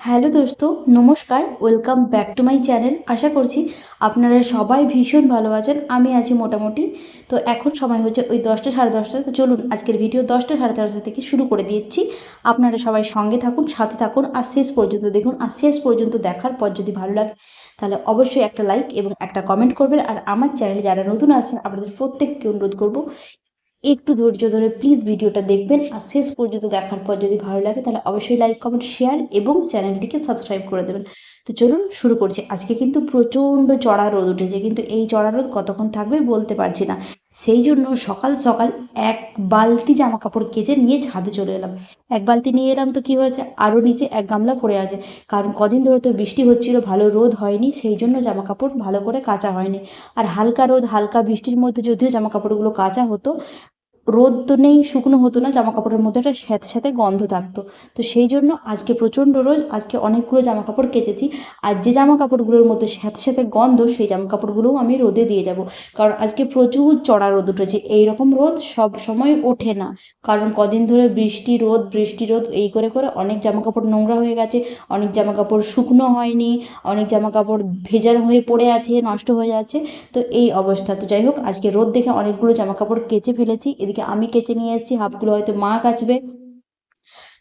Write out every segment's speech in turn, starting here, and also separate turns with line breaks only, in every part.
Hello দোস্ত, নমস্কার welcome back to my channel আশা করছি আপনারা সবাই ভীষণ ভালো আছেন, আমি আছি মোটামুটি। তো এখন সময় হচ্ছে ওই দশটা সাড়ে দশটা, তো চলুন আজকের ভিডিও দশটা সাড়ে দশটা থেকে শুরু করে দিচ্ছি। আপনারা সবাই সঙ্গে থাকুন, সাথে থাকুন, আর শেষ পর্যন্ত দেখুন, আর শেষ পর্যন্ত দেখার পর যদি ভালো লাগে, তাহলে অবশ্যই একটা লাইক এবং একটা কমেন্ট করবেন। আর আমার চ্যানেলে যারা নতুন আছেন, আপনাদের প্রত্যেককে অনুরোধ করব একটু ধৈর্য ধরে প্লিজ ভিডিওটা দেখবেন। আর শেষ পর্যন্ত দেখার পর যদি ভালো লাগে, তাহলে অবশ্যই লাইক কমেন্ট শেয়ার এবং চ্যানেলটিকে সাবস্ক্রাইব করে দেবেন। তো চলুন শুরু করছি। আজকে কিন্তু প্রচণ্ড চড়া রোদ উঠেছে। কিন্তু এই চড়া রোদ কতক্ষণ থাকবে বলতে পারছি না। সেই জন্য সকাল সকাল এক বালতি জামা কাপড় কেচে নিয়ে ছাদে চলে এলাম। এক বালতি নিয়ে এলাম তো কি হয়েছে? আরও নিচে এক গামলা পড়ে আছে। কারণ কদিন ধরে তো বৃষ্টি হচ্ছিল, ভালো রোদ হয়নি, সেই জন্য জামা কাপড় ভালো করে কাচা হয়নি। আর হালকা রোদ, হালকা বৃষ্টির মধ্যে যদিও জামা কাপড়গুলো কাচা হতো রোদ তো নেই, শুকনো হতো না জামা কাপড়ের মধ্যে একটা স্যাঁত স্যাঁতে গন্ধ থাকতো। তো সেই জন্য আজকে প্রচণ্ড রোদ, আজকে অনেকগুলো জামা কাপড় কেচেছি। আর যে জামা কাপড়গুলোর মধ্যে স্যাঁত স্যাঁতে গন্ধ, সেই জামা কাপড়গুলোও আমি রোদে দিয়ে যাব। কারণ আজকে প্রচুর চড়া রোদ উঠেছে। এই রকম রোদ সব সময় ওঠে না। কারণ কদিন ধরে বৃষ্টি রোদ বৃষ্টি রোদ, এই করে করে অনেক জামা কাপড় নোংরা হয়ে গেছে। অনেক জামা কাপড় শুকনো হয়নি, অনেক জামা কাপড় ভেজা হয়ে পড়ে আছে, নষ্ট হয়ে যাচ্ছে। তো এই অবস্থা। তো যাই হোক, আজকে রোদ দেখে অনেকগুলো জামা কাপড় কেচে ফেলেছি। এদিকে আমি কেচে নিয়ে এসেছি হাফগুলো হয়তো মা কাচবে।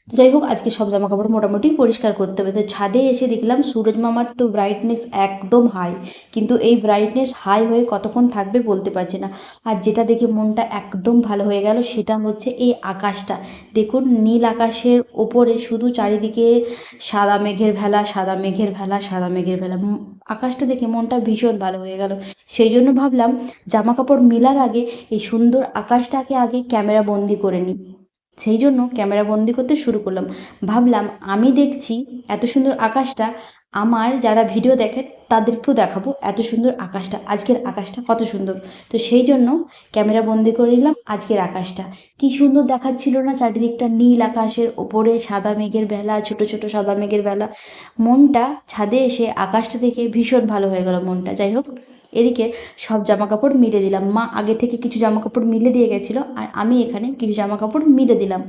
যাই হোক আজকে সব জামা কাপড় মোটামুটি পরিষ্কার করতে হবে। তো ছাদে এসে দেখলাম সুরজ মামার তো ব্রাইটনেস একদম হাই কিন্তু এই ব্রাইটনেস হাই হয়ে কতক্ষণ থাকবে বলতে পারছি না। আর যেটা দেখে মনটা একদম ভালো হয়ে গেল সেটা হচ্ছে এই আকাশটা। দেখুন, নীল আকাশের ওপরে শুধু চারিদিকে সাদা মেঘের ভেলা, সাদা মেঘের ভেলা, সাদা মেঘের ভেলা। আকাশটা দেখে মনটা ভীষণ ভালো হয়ে গেল। সেই জন্য ভাবলাম জামা কাপড় মেলার আগে এই সুন্দর আকাশটাকে আগে ক্যামেরা বন্দি করে নিই। সেই জন্য ক্যামেরা বন্দি করতে শুরু করলাম। ভাবলাম, আমি দেখছি এত সুন্দর আকাশটা, আমার যারা ভিডিও দেখে তাদেরকেও দেখাবো এত সুন্দর আকাশটা, আজকের আকাশটা কত সুন্দর। তো সেই জন্য ক্যামেরা বন্দি করে নিলাম আজকের আকাশটা। কি সুন্দর দেখাচ্ছিল না চারিদিকটা নীল আকাশের ওপরে সাদা মেঘের বেলা, ছোট ছোট সাদা মেঘের বেলা। মনটা ছাদে এসে আকাশটা দেখে ভীষণ ভালো হয়ে গেল মনটা। যাই হোক এদিকে সব জামা কাপড় মিলে দিলাম। মা আগে থেকে কিছু জামা কাপড় মিলে দিয়ে গেছিল আর আমি এখানে কিছু জামা কাপড় মিলে দিলাম।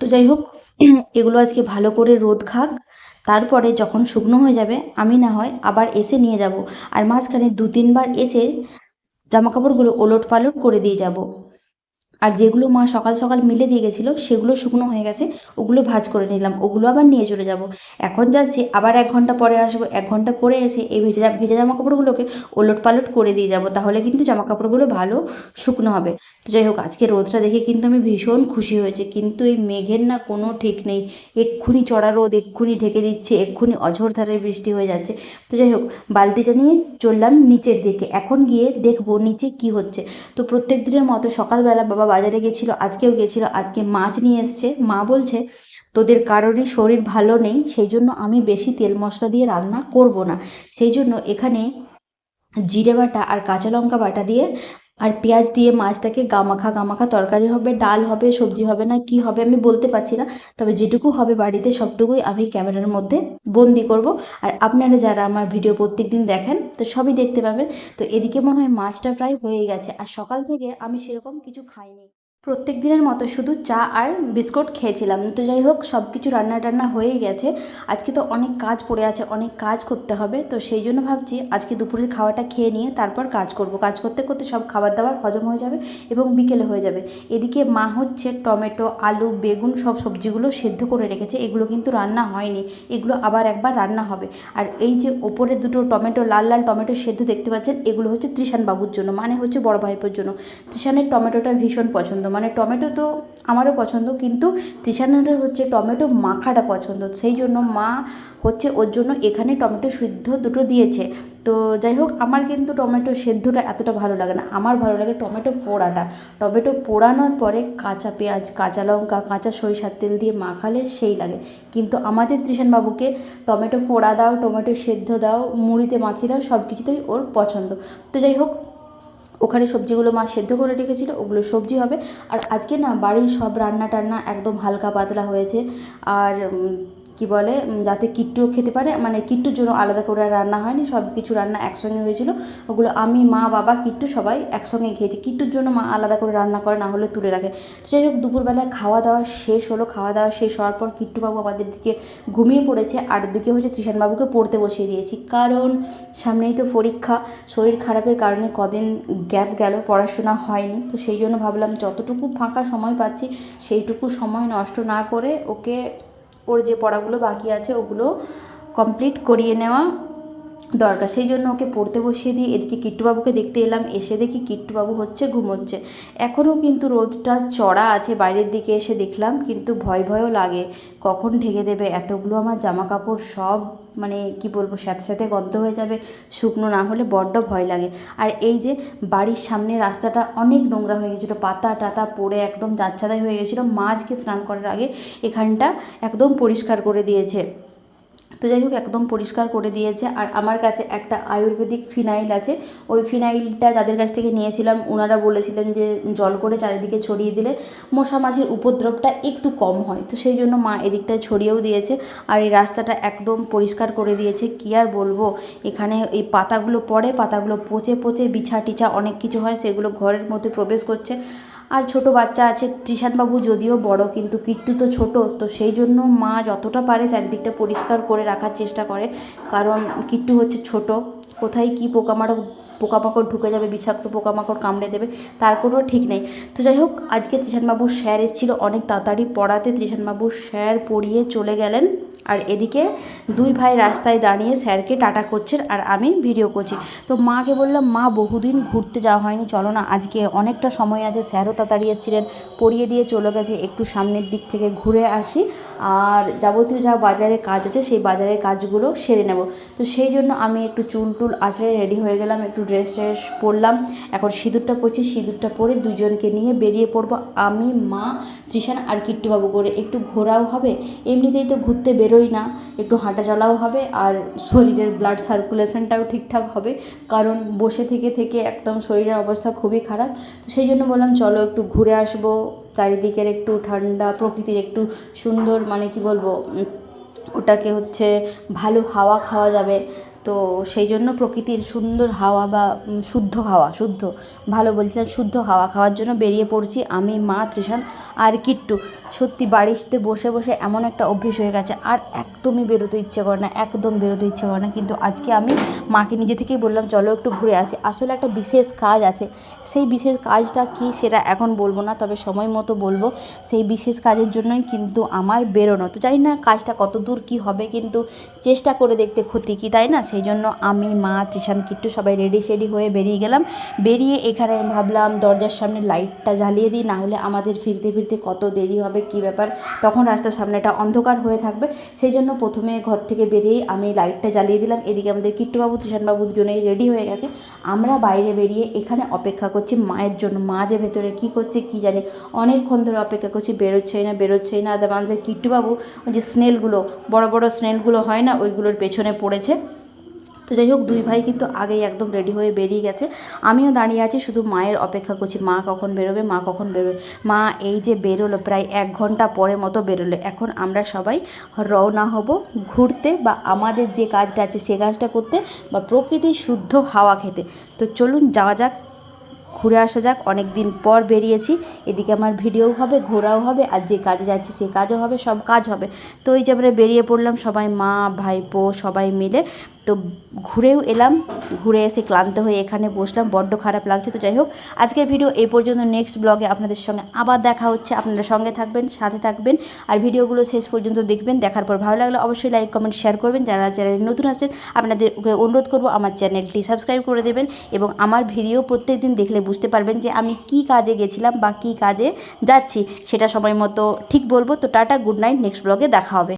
তো যাই হোক, এগুলো আজকে ভালো করে রোদ খাক, তারপরে যখন শুকনো হয়ে যাবে, আমি না হয় আবার এসে নিয়ে যাব। আর মাঝখানে দু তিনবার এসে জামা কাপড়গুলো ওলট পালট করে দিয়ে যাব। আর যেগুলো মা সকাল সকাল মিলে দিয়ে গেছিল, সেগুলো শুকনো হয়ে গেছে, ওগুলো ভাজ করে নিলাম, ওগুলো আবার নিয়ে চলে যাব। এখন যাচ্ছি, আবার এক ঘণ্টা পরে আসব, এক ঘণ্টা পরে এসে এই ভেজা ভেজা জামা কাপড়গুলোকে ওলট পালট করে দিয়ে যাব, তাহলে কিন্তু জামা কাপড়গুলো ভালো শুকনো হবে। তো যাই হোক আজকে রোদটা দেখে কিন্তু আমি ভীষণ খুশি হয়েছে, কিন্তু এই মেঘের না কোনো ঠিক নেই, এক্ষুনি চড়া রোদ, এক্ষুনি ঢেকে দিচ্ছে, এক্ষুনি অঝোর ধারে বৃষ্টি হয়ে যাচ্ছে। তো যাই হোক বালতিটা নিয়ে চললাম নিচের দিকে, এখন গিয়ে দেখব নিচে কি হচ্ছে। তো প্রত্যেক দিনের মতো সকালবেলা বাবা বাজারে গেছিল, আজকেও গেছিল, আজকে মাছ নিয়ে এসছে। মা বলছে, তোদের কারোরই শরীর ভালো নেই, সেই জন্য আমি বেশি তেল মশলা দিয়ে রান্না করব না। সেই জন্য এখানে জিরে বাটা আর কাঁচা লঙ্কা বাটা দিয়ে আর পেঁয়াজ দিয়ে মাছটাকে গামাখা গামাখা তরকারি হবে, ডাল হবে, সবজি হবে না কি হবে আমি বলতে পারছি না। তবে যেটুকু হবে বাড়িতে সবটুকুই আমি ক্যামেরার মধ্যে বন্দি করব। আর আপনারা যারা আমার ভিডিও প্রত্যেক দিন দেখেন, তো সবই দেখতে পাবেন। তো এদিকে মনে হয় মাছটা প্রায় হয়ে গেছে। আর সকাল থেকে আমি সেরকম কিছু খাইনি। প্রত্যেক দিনের মতো শুধু চা আর বিস্কুট খেয়েছিলাম। তো যাই হোক সব কিছু রান্না টান্না হয়েই গেছে। আজকে তো অনেক কাজ পড়ে আছে, অনেক কাজ করতে হবে। তো সেই জন্য ভাবছি আজকে দুপুরের খাওয়াটা খেয়ে নিয়ে তারপর কাজ করব। কাজ করতে করতে সব খাবার দাবার হজম হয়ে যাবে এবং বিকেলে হয়ে যাবে। এদিকে মা হচ্ছে টমেটো, আলু, বেগুন সব সবজিগুলো সেদ্ধ করে রেখেছে। এগুলো কিন্তু রান্না হয়নি। এগুলো আবার একবার রান্না হবে। আর এই যে ওপরে দুটো টমেটো, লাল লাল টমেটো সেদ্ধ দেখতে পাচ্ছেন, এগুলো হচ্ছে ত্রিশান বাবুর জন্য মানে হচ্ছে বড় ভাইপোর জন্য। ত্রিশানের টমেটোটা ভীষণ পছন্দ। মানে টমেটো তো আমারও পছন্দ, কিন্তু তৃষানের হচ্ছে টমেটো মাখাটা পছন্দ। সেই জন্য মা হচ্ছে ওর জন্য এখানে টমেটো সিদ্ধ দুটো দিয়েছে। তো যাই হোক, আমার কিন্তু টমেটো সেদ্ধটা এতটা ভালো লাগে না। আমার ভালো লাগে টমেটো পোড়াটা। টমেটো পোড়ানোর পরে কাঁচা পেঁয়াজ, কাঁচা লঙ্কা, কাঁচা সরিষার তেল দিয়ে মাখালে সেই লাগে। কিন্তু আমাদের বাবুকে টমেটো পোড়া দাও, টমেটো সেদ্ধ দাও, মুড়িতে মাখিয়ে দাও সব কিছুতেই ওর পছন্দ। তো যাই হোক ওখানে সবজিগুলো মা সেদ্ধ করে রেখেছিল, ওগুলো সবজি হবে। আর আজকে না বাড়ির সব রান্না টান্না একদম হালকা পাতলা হয়েছে। আর কি বলে যাতে কিট্টুও খেতে পারে। মানে কিট্টুর জন্য আলাদা করে রান্না হয়নি সব কিছু রান্না একসঙ্গে হয়েছিল। ওগুলো আমি, মা, বাবা, কিট্টু সবাই একসঙ্গে খেয়েছি। কিট্টুর জন্য মা আলাদা করে রান্না করে, না হলে তুলে রাখে। তো যাই হোক, দুপুরবেলা খাওয়া দাওয়া শেষ হলো। খাওয়া দাওয়া শেষ হওয়ার পর কিট্টুবাবু আমাদের দিকে ঘুমিয়ে পড়েছে। আর দিকে হচ্ছে ত্রিশানবাবুকে পড়তে বসিয়ে দিয়েছি। কারণ সামনেই তো পরীক্ষা। শরীর খারাপের কারণে কদিন গ্যাপ গেল, পড়াশোনা হয়নি। তো সেই জন্য ভাবলাম, যতটুকু ফাঁকা সময় পাচ্ছি, সেইটুকু সময় নষ্ট না করে ওকে ওর যে পড়াগুলো বাকি আছে ওগুলো কমপ্লিট করিয়ে নেওয়া দরকার। সেই জন্য ওকে পড়তে বসিয়ে দিয়ে এদিকে কিট্টুবাবুকে দেখতে এলাম, এসে দেখি কিট্টুবাবু হচ্ছে ঘুমোচ্ছে। এখনও কিন্তু রোদটা চড়া আছে, বাইরের দিকে এসে দেখলাম, কিন্তু ভয় ভয়ও লাগে। কখন ঢেকে দেবে? এতগুলো আমার জামা কাপড় সব মানে কি বলব সাথে সাথে গন্ধ হয়ে যাবে, শুকনো না হলে বড্ড ভয় লাগে। আর এই যে বাড়ির সামনে রাস্তাটা অনেক নোংরা হয়ে গেছিল, পাতা টাতা পড়ে একদম যাচ্ছাদাই হয়ে গেছিল, মাছকে স্নান করার আগে এখানটা একদম পরিষ্কার করে দিয়েছে। তো যাই হোক, একদম পরিষ্কার করে দিয়েছে। আর আমার কাছে একটা আয়ুর্বেদিক ফিনাইল আছে। ওই ফিনাইলটা যাদের কাছ থেকে নিয়েছিলাম ওনারা বলেছিলেন যে জল করে চারিদিকে ছড়িয়ে দিলে মশা মাছির উপদ্রবটা একটু কম হয়। তো সেই জন্য মা এদিকটায় ছড়িয়েও দিয়েছে। আর এই রাস্তাটা একদম পরিষ্কার করে দিয়েছে। কী আর বলব? এখানে এই পাতাগুলো পড়ে, পাতাগুলো পচে পচে বিছা টিছা অনেক কিছু হয়। সেগুলো ঘরের মধ্যে প্রবেশ করছে। আর ছোট বাচ্চা আছে ত্রিশানবাবু যদিও বড়, কিন্তু কিট্টু তো ছোট, তো সেই জন্য মা যতটা পারে চারিদিকটা পরিষ্কার করে রাখার চেষ্টা করে, কারণ কিট্টু হচ্ছে ছোট। কোথায় কী পোকামাকড় পোকামাকড় ঢুকে যাবে, বিষাক্ত পোকামাকড় কামড়ে দেবে, তার কোনো ঠিক নেই। তো যাই হোক, আজকে ত্রিশানবাবুর স্যার এসেছিল অনেক তাড়াতাড়ি, পড়াতে ত্রিশানবাবুর স্যার পড়িয়ে চলে গেলেন। আর এদিকে দুই ভাই রাস্তায় দাঁড়িয়ে স্যারকে টাটা করছেন আর আমি ভিডিও করছি। তো মাকে বললাম, মা, বহুদিন ঘুরতে যাওয়া হয়নি, চলো না, আজকে অনেকটা সময় আছে, স্যারও তাড়াতাড়ি এসেছিলেন, পড়িয়ে দিয়ে চলে গেছে, একটু সামনের দিক থেকে ঘুরে আসি, আর যাবতীয় যা বাজারের কাজ আছে, সেই বাজারের কাজগুলো সেরে নেব। তো সেই জন্য আমি একটু চুল টুল আঁচড়ে রেডি হয়ে গেলাম, একটু ড্রেস ট্রেস পরলাম, এখন সিঁদুরটা পরছি, সিঁদুরটা পরে দুজনকে নিয়ে বেরিয়ে পড়ব। আমি, মা, তৃষান আর কিট্টুবাবু করে, একটু ঘোরাও হবে, এমনিতেই তো ঘুরতে বেরোই না, একটু হাঁটা চলাও হবে আর শরীরের ব্লাড সার্কুলেশনটাও ঠিকঠাক হবে। কারণ বসে থেকে থেকে একদম শরীরের অবস্থা খুবই খারাপ। তো সেই জন্য বললাম, চলো একটু ঘুরে আসব। চারিদিকের একটু ঠান্ডা, প্রকৃতির একটু সুন্দর মানে কি বলব ওটাকে হচ্ছে ভালো হাওয়া খাওয়া যাবে। তো সেই জন্য প্রকৃতির সুন্দর হাওয়া বা শুদ্ধ হাওয়া, শুদ্ধ, ভালো বলছিলাম শুদ্ধ হাওয়া খাওয়ার জন্য বেরিয়ে পড়ছি আমি, মা, তৃষান আর কিট্টু। সত্যি বাড়িতে বসে বসে এমন একটা অভ্যেস হয়ে গেছে, আর একদমই বেরোতে ইচ্ছে করে না, একদম বেরোতে ইচ্ছে করে না। কিন্তু আজকে আমি মাকে নিজে থেকেই বললাম, চলো একটু ঘুরে আসি। আসলে একটা বিশেষ কাজ আছে, সেই বিশেষ কাজটা কি সেটা এখন বলব না, তবে সময় মতো বলব, সেই বিশেষ কাজের জন্যই কিন্তু আমার বেরোনো। তো জানি না কাজটা কত দূর কী হবে, কিন্তু চেষ্টা করে দেখতে ক্ষতি কি, তাই না? সেই জন্য আমি, মা, তৃষান, কিট্টু সবাই রেডি সেডি হয়ে বেরিয়ে গেলাম। বেরিয়ে এখানে ভাবলাম দরজার সামনে লাইটটা জ্বালিয়ে দিই, না হলে আমাদের ফিরতে ফিরতে কত দেরি হবে, কি ব্যাপার? তখন রাস্তার সামনেটা অন্ধকার হয়ে থাকবে। সেই জন্য প্রথমে ঘর থেকে বেরিয়ে আমি লাইটটা জ্বালিয়ে দিলাম। এদিকে আমাদের কিট্টুবাবু, তৃষানবাবু দুজনেই রেডি হয়ে গেছে। আমরা বাইরে বেরিয়ে এখানে অপেক্ষা করছি মায়ের জন্য। মা যে ভেতরে কী করছে কি জানি? অনেকক্ষণ ধরে অপেক্ষা করছি, বেরোচ্ছেই না বেরোচ্ছেই না। আমাদের কিট্টুবাবু, ওই যে স্নেলগুলো বড় বড় স্নেলগুলো হয় না, ওইগুলোর পেছনে পড়েছে। তো যাই হোক, দুই ভাই কিন্তু আগেই একদম রেডি হয়ে বেরিয়ে গেছে। আমিও দাঁড়িয়ে আছি, শুধু মায়ের অপেক্ষা করছি, মা কখন বেরোবে, মা কখন বেরোবে। মা এই যে বেরোলো, প্রায় এক ঘণ্টা পরে মতো বেরোলো। এখন আমরা সবাই রওনা হব ঘুরতে বা আমাদের যে কাজটা আছে, সে কাজটা করতে বা প্রকৃতির শুদ্ধ হাওয়া খেতে। তো চলুন, যাওয়া যাক, ঘুরে আসা যাক। অনেক দিন পর বেরিয়েছি। এদিকে আমার ভিডিও হবে, ঘোরাও হবে, আর যে কাজে যাচ্ছি, সে কাজও হবে, সব কাজ হবে। তো ওই যে আমরা বেরিয়ে পড়লাম, সবাই মা, ভাইপো, সবাই মিলে তো ঘুরেও এলাম, ঘুরে এসে ক্লান্ত হয়ে এখানে বসলাম, বড্ড খারাপ লাগছে তো যাই হোক। আজকের ভিডিও এই পর্যন্ত নেক্সট ব্লগে আপনাদের সঙ্গে আবার দেখা হচ্ছে। আপনারা সঙ্গে থাকবেন, সাথে থাকবেন। আর ভিডিওগুলো শেষ পর্যন্ত দেখবেন, দেখার পর ভালো লাগলে অবশ্যই লাইক কমেন্ট শেয়ার করবেন। যারা চ্যানেলে নতুন আছেন, আপনাদেরকে অনুরোধ করব আমার চ্যানেলটি সাবস্ক্রাইব করে দেবেন এবং আমার ভিডিও প্রত্যেক দিন দেখলে বুঝতে পারবেন যে আমি কি কাজে গেছিলাম বা কি কাজে যাচ্ছি, সেটা সময় মতো ঠিক বলব। তো টাটা গুড নাইট নেক্সট ব্লগে দেখা হবে।